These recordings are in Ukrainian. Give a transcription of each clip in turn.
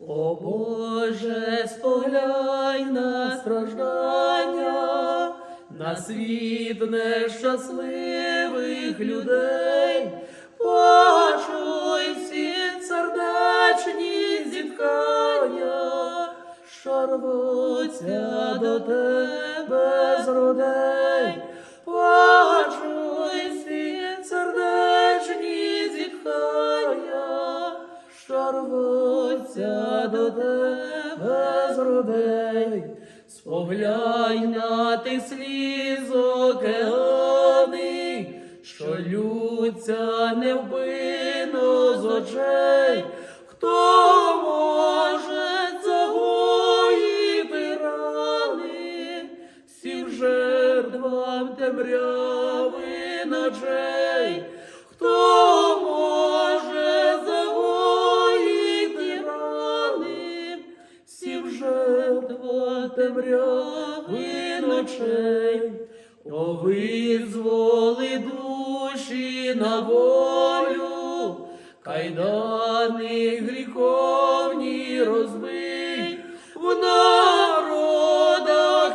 О Боже, спогляй на страждання, на світ нещасливих людей, почуй всі сердечні зіткання, що рвуться до тебе з родей, до тебе з родей, споглянь на тих сліз океани, що лються невбино з очей, хто може загоїти рани, всім жертвам темряви ночей, темряви ночей, о визволи душі на волю, кайдани гріховні розбий, в народах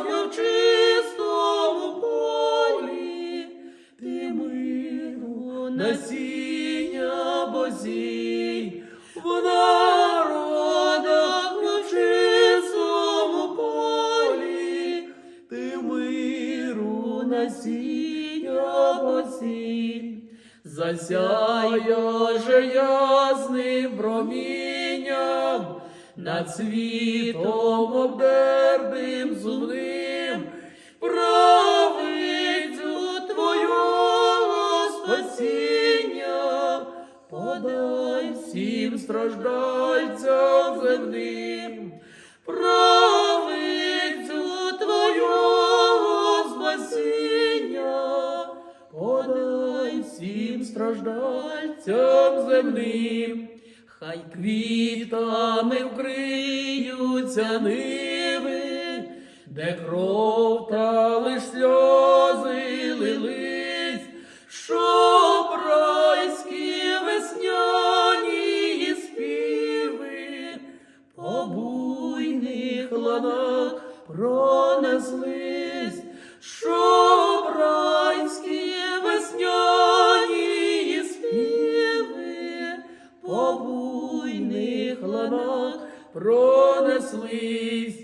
в чистому полі, ти миру насіння бозій, миру насіння бозій. Засяє же ясним промінням над світом обдерним сумним, правицю Твого спасіння, подай всім страждальцям земним, страждальцям земним. Хай квітами вкриються ниви, де кров та лиш сльози лились, щоб райські весняні співи по буйних ланах пронеслись, пронеслись,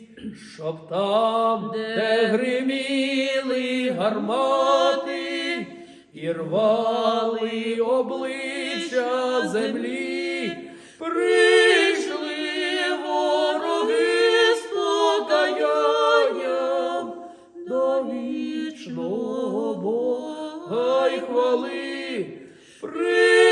щоб там, де гриміли гармати і рвали обличчя землі, прийшли вороги з покаянням до вічного Бога й хвали. Прийшли